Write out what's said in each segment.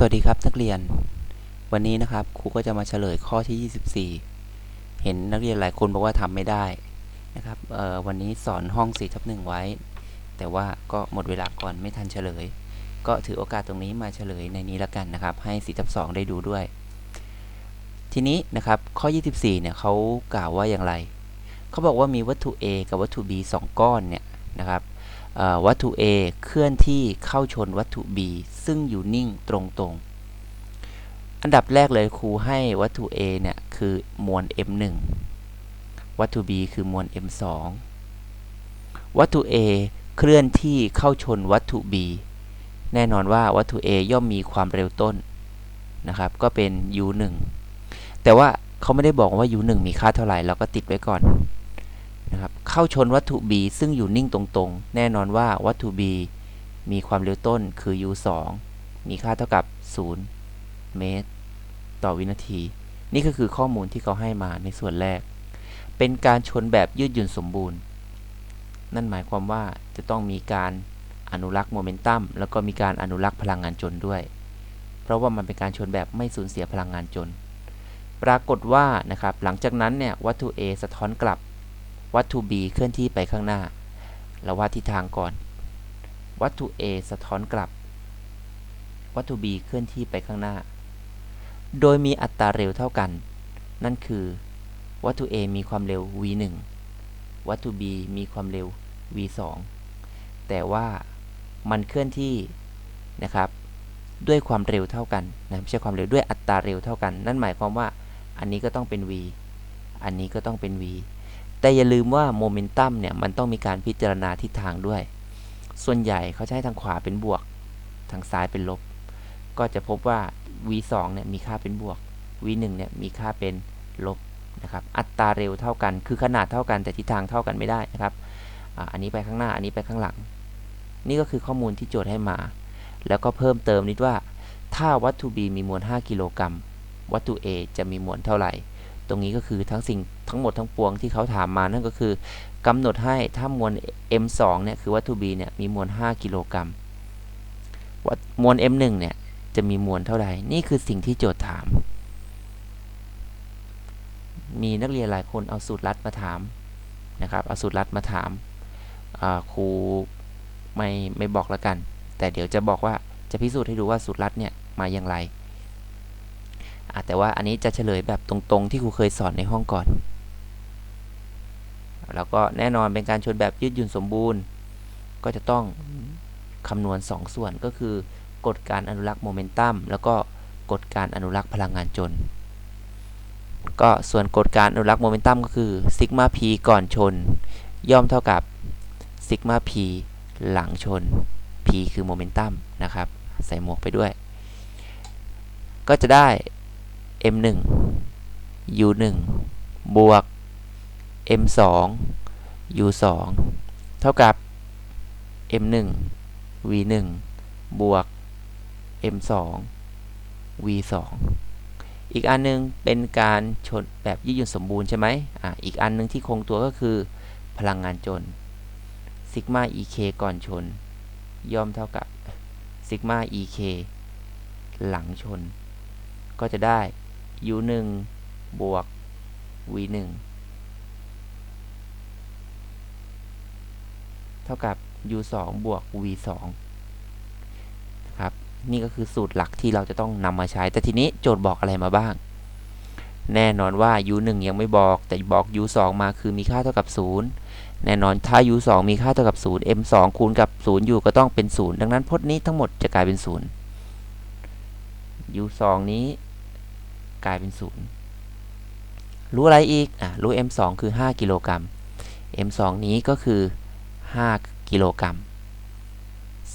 สวัสดีครับนักเรียน วันนี้นะครับครูก็จะมาเฉลยข้อที่ 24 เห็นนักเรียนหลายคนบอกว่าทำไม่ได้นะครับวันนี้สอนห้อง4ทับ1ไว้ แต่ว่าก็หมดเวลาก่อนไม่ทันเฉลย ก็ถือโอกาสตรงนี้มาเฉลยในนี้แล้วกันนะครับ ให้4ทับ2ได้ดูด้วย ทีนี้นะครับข้อ 24 เนี่ยเขากล่าวว่าอย่างไรเขาบอกว่ามีวัตถุ A กับวัตถุ B 2 ก้อนเนี่ยนะครับ วัตถุ A เคลื่อนที่เข้าชนวัตถุ B ซึ่งอยู่นิ่งตรงๆ อันดับแรกเลยครูให้วัตถุ A เนี่ย คือมวล m1 วัตถุ B คือมวล m2 วัตถุ A เคลื่อนที่เข้าชนวัตถุ B แน่นอนว่าวัตถุ A ย่อมมีความเร็วต้นนะครับ ก็เป็น u1 แต่ว่าเขาไม่ได้บอกว่า u1 มีค่าเท่าไหร่ เราก็ติดไว้ก่อน นะครับเข้าชนวัตถุ b ซึ่งอยู่นิ่งตรงๆ แน่นอนว่าวัตถุ b มีความเร็วต้นคือ u2 มีค่าเท่ากับ 0 เมตร ต่อวินาที นี่ก็คือข้อมูลที่เขาให้มาในส่วนแรก เป็นการชนแบบยืดหยุ่นสมบูรณ์ นั่นหมายความว่าจะต้องมีการอนุรักษ์โมเมนตัมแล้วก็มีการอนุรักษ์พลังงานจนด้วย เพราะว่ามันเป็นการชนแบบไม่สูญเสียพลังงานจน ปรากฏว่านะครับหลังจากนั้นเนี่ยวัตถุ A สะท้อนกลับ วัตถุ B เคลื่อนที่ไปข้างหน้า เราวาดทิศทางก่อน วัตถุ A สะท้อนกลับ วัตถุ B เคลื่อนที่ไปข้างหน้า โดยมีอัตราเร็วเท่ากัน นั่นคือ วัตถุ A มีความเร็ว v1 วัตถุ B มีความเร็ว v2 แต่ว่ามันเคลื่อนที่นะครับด้วยความเร็วเท่ากันนะไม่ใช่ความเร็วด้วยอัตราเร็วเท่ากัน นั่นหมายความว่าอันนี้ก็ต้องเป็น v อันนี้ก็ต้องเป็น v แต่อย่าลืมว่าโมเมนตัมเนี่ยมันต้องมีการพิจารณาทิศทางด้วย ส่วนใหญ่เขาให้ทางขวาเป็นบวก ทางซ้ายเป็นลบ ก็จะพบว่า v2 เนี่ยมีค่าเป็นบวก v1 เนี่ยมีค่าเป็นลบนะครับ อัตราเร็วเท่ากัน คือขนาดเท่ากันแต่ทิศทางเท่ากันไม่ได้นะครับออันนี้ไปข้างหน้า อันนี้ไปข้างหลัง นี่ก็คือข้อมูลที่โจทย์ให้มา แล้วก็เพิ่มเติมนิดว่า ถ้าวัตถุ B มีมวล 5 กิโลกรัม วัตถุ A จะมีมวลเท่าไหร่ ตรงนี้ก็คือทั้งสิ่งทั้งหมดทั้งปวงที่เขาถามมานั่นก็คือกำหนดให้ถ้ามวล M2 เนี่ยคือวัตถุ B เนี่ยมีมวล 5 กิโลกรัมวัตมวล M1 เนี่ยจะมีมวลเท่าไหร่นี่คือสิ่งที่โจทย์ถาม มีนักเรียนหลายคนเอาสูตรลัดมาถามนะครับเอาสูตรลัดมาถามครูไม่ไม่บอกแล้วกัน แต่เดี๋ยวจะบอกว่าจะพิสูจน์ให้ดูว่าสูตรลัดเนี่ยมาอย่างไร แต่ว่าอันนี้จะเฉลยแบบตรงๆ ที่ครูเคยสอนในห้องก่อน แล้วก็แน่นอนเป็นการชนแบบยืดหยุ่นสมบูรณ์ ก็จะต้องคำนวณ2ส่วนก็คือกฎการอนุรักษ์โมเมนตัมแล้วก็กฎการอนุรักษ์พลังงานจน ก็ส่วนกฎการอนุรักษ์โมเมนตัมก็คือซิกมา p ก่อนชน ย่อมเท่ากับซิกมา p หลังชน p คือโมเมนตัมนะครับ ใส่หมวกไปด้วย ก็จะได้ m1 u1 บวก m2 u2 เท่ากับ m1 v1 บวก m2 v2 อีกอันนึงเป็นการชนแบบยืดหยุ่นสมบูรณ์ใช่ไหมอะอีกอันนึงที่คงตัวก็คือ พลังงานจนซิกมา ek ก่อนชน ย่อมเท่ากับซิกมา ek หลังชน ก็จะได้ u1 บวก v1 เท่ากับ u2 บวก v2 นะครับ นี่ก็คือสูตรหลักที่เราจะต้องนำมาใช้ แต่ทีนี้โจทย์บอกอะไรมาบ้าง แน่นอนว่า u1 ยังไม่บอก แต่บอก u2 มาคือมีค่าเท่ากับ 0 แน่นอนถ้า u2 มีค่าเท่ากับ 0 m2 คูณกับ 0 อยู่ก็ต้องเป็น 0 ดังนั้นพจน์นี้ทั้งหมดจะกลายเป็น 0 u2 นี้ กลายเป็น0รู้อะไรอีก อะ รู้ m2 คือ 5 กิโลกรัม m2 นี้ก็คือ 5 กิโลกรัม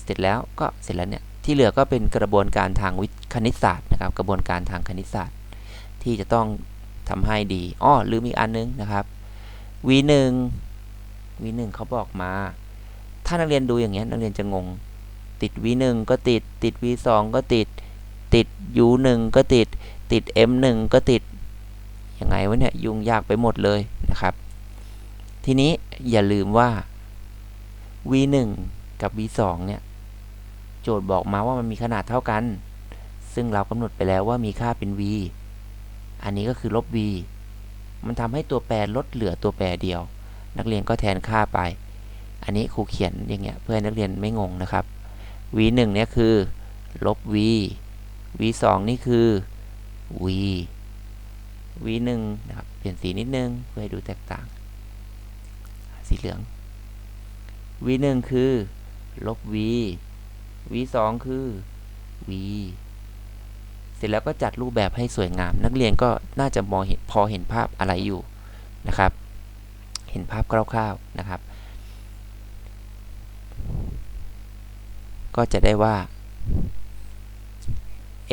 เสร็จแล้วก็เสร็จแล้วเนี่ย ที่เหลือก็เป็นกระบวนการทางวิทย์คณิตศาสตร์นะครับ กระบวนการทางคณิตศาสตร์ ที่จะต้องทำให้ดี อ้อ ลืมอีกอันนึงนะครับ v1 v1 เขาบอกมา ถ้านักเรียนดูอย่างเงี้ย นักเรียนจะงง ติด v1 ก็ติด ติด v2 ก็ติด ติด u1 ก็ติด ติด m1 ก็ติด ยังไงวะเนี่ย ยุ่งยากไปหมดเลยนะครับ ทีนี้อย่าลืมว่า v1 กับ v2 เนี่ย โจทย์บอกมาว่ามันมีขนาดเท่ากัน ซึ่งเรากำหนดไปแล้วว่ามีค่าเป็น v อันนี้ก็คือลบ v มันทำให้ตัวแปรลดเหลือตัวแปรเดียว นักเรียนก็แทนค่าไป อันนี้ครูเขียนอย่างเงี้ยเพื่อให้นักเรียนไม่งงนะครับ v 1เนี่ยคือลบ v v 2นี่คือ v v 1นะครับ เปลี่ยนสีนิดนึงเพื่อให้ดูแตกต่าง สีเหลือง v 1คือ ลบ v v 2คือ v เสร็จแล้วก็จัดรูปแบบให้สวยงาม นักเรียนก็น่าจะมองเห็นพอเห็นภาพอะไรอยู่นะครับ เห็นภาพคร่าวๆนะครับ ก็จะได้ว่า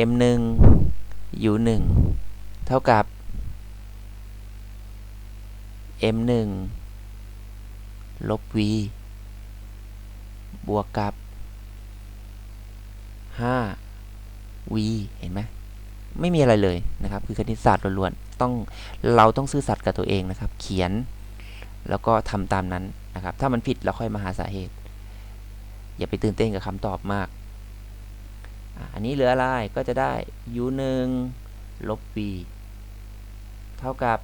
m 1 u 1เท่ากับ m 1ลบ v บวกกับ 5 v เห็นไหมไม่มีอะไรเลยนะครับ คือคณิตศาสตร์ล้วนๆต้องเราต้องซื่อสัตย์กับตัวเองนะครับ เขียนแล้วก็ทำตามนั้นนะครับ ถ้ามันผิดเราค่อยมาหาสาเหตุ อย่าไปตื่นเต้นกับคำตอบมาก อันนี้เหลืออะไรก็จะได้ u 1ลบ v เท่ากับ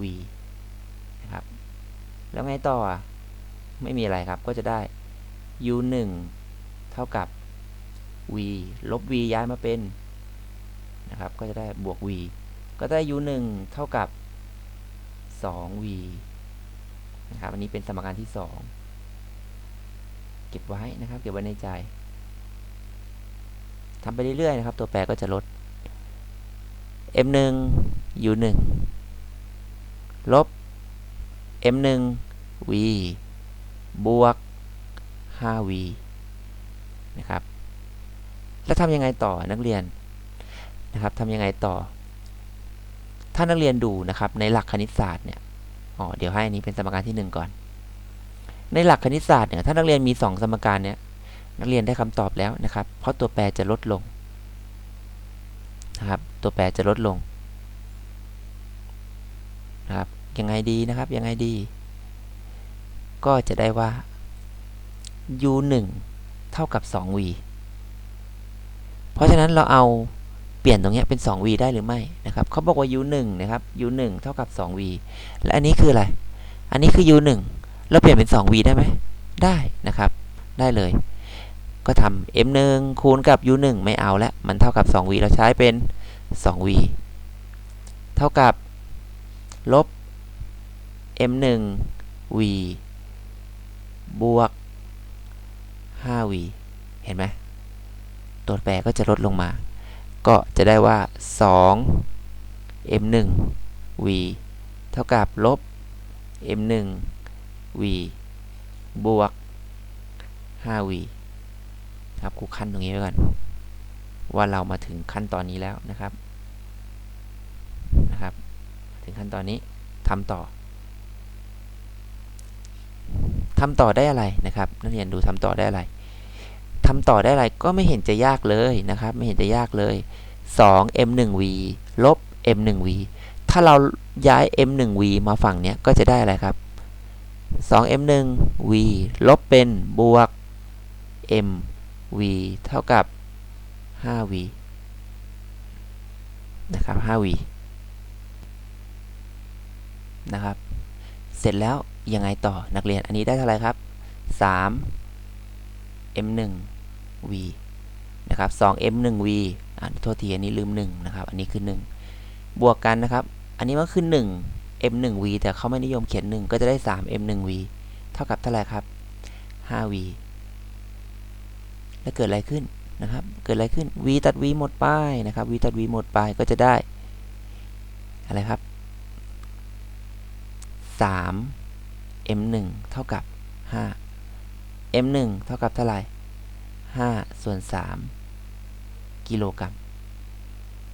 v นะครับ แล้วไงต่อ ไม่มีอะไรครับ ก็จะได้ u 1เท่ากับ v ลบ v ย้ายมาเป็น นะครับ ก็จะได้บวก v ก็ได้ u 1เท่ากับ 2v นะครับ อันนี้เป็นสมการที่ 2 เก็บไว้นะครับ เก็บไว้ในใจ ทำไปเรื่อยๆนะครับ ตัวแปรก็จะลด m 1 u 1ลบ m 1 v บวก 5v นะครับ แล้วทำยังไงต่อนักเรียนนะครับทำยังไงต่อ ถ้านักเรียนดูนะครับ ในหลักคณิตศาสตร์เนี่ยอ๋อเดี๋ยวให้อันนี้เป็นสมการที่ 1 ก่อน ในหลักคณิตศาสตร์เนี่ยถ้านักเรียนมี 2 สมการเนี่ย นักเรียนได้คำตอบแล้วนะครับ เพราะตัวแปรจะลดลงนะครับ ตัวแปรจะลดลงนะครับ ยังไงดีนะครับ ยังไงดี ก็จะได้ว่า u 1เท่ากับ 2v เพราะฉะนั้นเราเอาเปลี่ยนตรงนี้เป็น 2v ได้หรือไม่นะครับเขาบอกว่า u 1นะครับ u 1เท่ากับ 2v และอันนี้คืออะไร อันนี้คือ u 1แล้วเปลี่ยนเป็น 2v ได้ไหม ได้นะครับ ได้เลย ก็ทำ m 1 คูณกับ u 1 ไม่เอาแล้วมันเท่ากับ 2v เราใช้เป็น 2v เท่ากับ ลบ m 1 v บวก 5v เห็นไหมตัวแปรก็จะลดลงมา ก็จะได้ว่า 2 m 1 v เท่ากับลบ m 1 v บวก 5v ครับครูขั้นตรงนี้ไว้ก่อนว่าเรามาถึงขั้นตอนนี้แล้วนะครับนะครับ ถึงขั้นตอนนี้ทำต่อทำต่อได้อะไรนะครับ นักเรียนดูทำต่อได้อะไรทำต่อได้อะไรก็ไม่เห็นจะยากเลยนะครับ ไม่เห็นจะยากเลย2 m 1 v ลบ m 1 v ถ้าเราย้าย m 1 v มาฝั่งเนี้ยก็จะได้อะไรครับ2 m 1 v ลบเป็นบวก m v เท่ากับ 5v นะครับ 5v นะครับ เสร็จแล้วยังไงต่อนักเรียน อันนี้ได้เท่าไหร่ครับ 3 m 1 v นะครับ 2 m 1 v อ่าโทษทีอันนี้ลืม 1 นะครับ อันนี้คือ 1 บวกกันนะครับ อันนี้มันคือ 1 m 1 v แต่เขาไม่นิยมเขียน 1 ก็จะได้ 3 m 1 v เท่ากับเท่าไหร่ครับ 5v แล้วเกิดอะไรขึ้นนะครับ เกิดอะไรขึ้น v ตัด v หมดไปนะครับ v ตัด v หมดไปก็จะได้ อะไรครับ 3 m 1เท่ากับ 5 m 1เท่ากับเท่าไหร่ 5 ส่วน 3 กิโลกรัม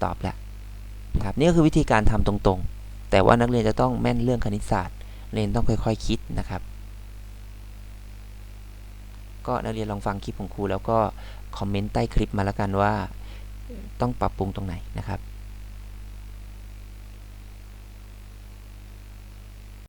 ตอบแล้วครับนี่ก็คือวิธีการทำตรงๆ แต่ว่านักเรียนจะต้องแม่นเรื่องคณิตศาสตร์ เรียนต้องค่อยๆคคิดนะครับ ก็นักเรียนลองฟังคลิปของครู แล้วก็คอมเมนต์ใต้คลิปมาแล้วกันว่า ต้องปรับปรุงตรงไหนนะครับ